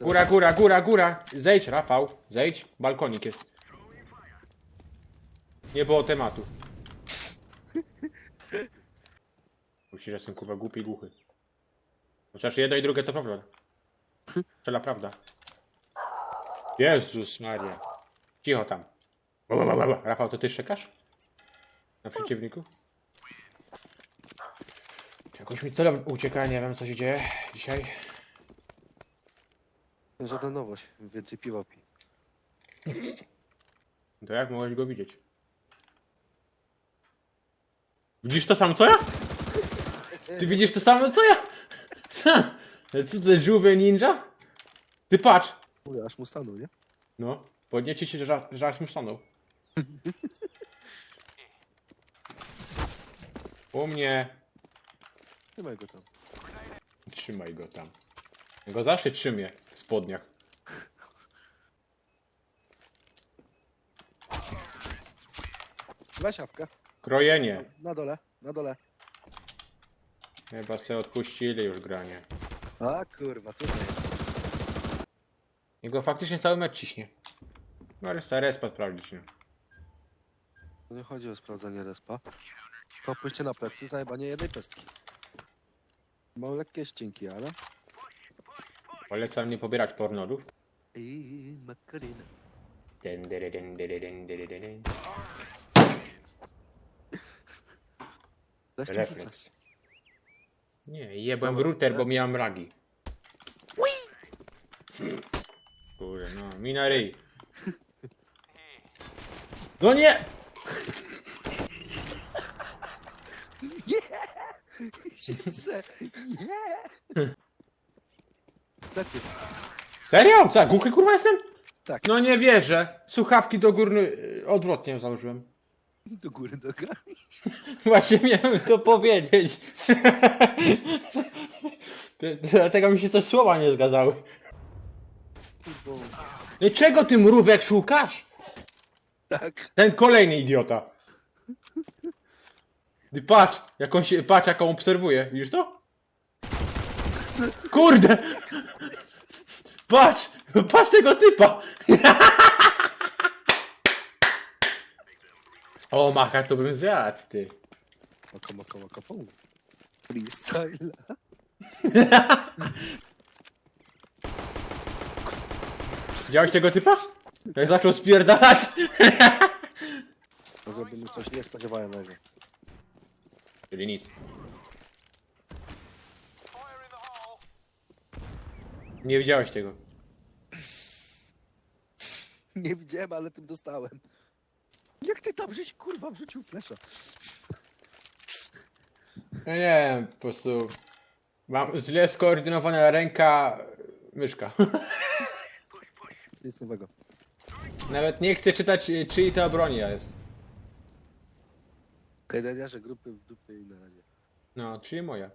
Góra, góra, góra, góra. Zejdź, Rafał. Zejdź. Balkonik jest. Nie było tematu. Myślisz, że jestem kurwa głupi i głuchy. Chociaż jedno i drugie to prawda. Strzela prawda. Jezus Maria. Cicho tam. Ba, ba, ba. Rafał, to ty szczekasz? Na przeciwniku? Jakoś mi celem ucieka, nie wiem co się dzieje dzisiaj. Żadna nowość. Więcej piwa pi. To jak mogłeś go widzieć? Widzisz to samo co ja? Ty widzisz to samo co ja? Ha! Co to żółwie ninja? Ty patrz! Mówię, aż mu stanął, nie? No, podniecie się, że, że aż mi stanął. U mnie. Trzymaj go tam. Trzymaj go tam. Go zawsze trzymię w spodniach. Weź awkę. Krojenie. Na dole, na dole. Chyba se odpuścili już granie. A kurwa, tutaj jest. Jego faktycznie cały mecz ciśnie. No ale stary respa sprawdzić, no. To nie chodzi o sprawdzanie respa. To pójście na plecy, zajebanie jednej pestki. Mają lekkie ścinki, ale... Polecam nie pobierać pornodów. I. Zaś. Refleks. Nie, jebłem w router, bo miałem ragi. Kurde, no, mina ryj. No nie! się drze. Nie! Plecy. Serio? Co, głuchy kurwa jestem? Tak. No nie wierzę. Słuchawki do górny... y, odwrotnie założyłem. Do góry nogami. Właśnie miałem to powiedzieć. Dlatego mi się te słowa nie zgadzały. No i czego ty mrówek szukasz? Tak. Ten kolejny idiota. Ty patrz, jaką się, patrz jaką obserwuję. Widzisz to? Kurde! Patrz! Patrz tego typa! O, maka to bym zjadł, ty. Maka, maka, maka, fum. Freestyle. Widziałeś tego typa? Jak zaczął spierdalać? Zrobimy coś niespodziewanego. Czyli nic. Nie widziałeś tego. Nie widziałem, ale tym dostałem. Jak ty tam żeś kurwa wrzucił flesza? Ja nie wiem, po prostu mam źle skoordynowana ręka myszka. Nic nowego. Nawet nie chcę czytać y, czyj to obronia jest. Kajdaniarze grupy w dupie i na razie. No, czyli moja.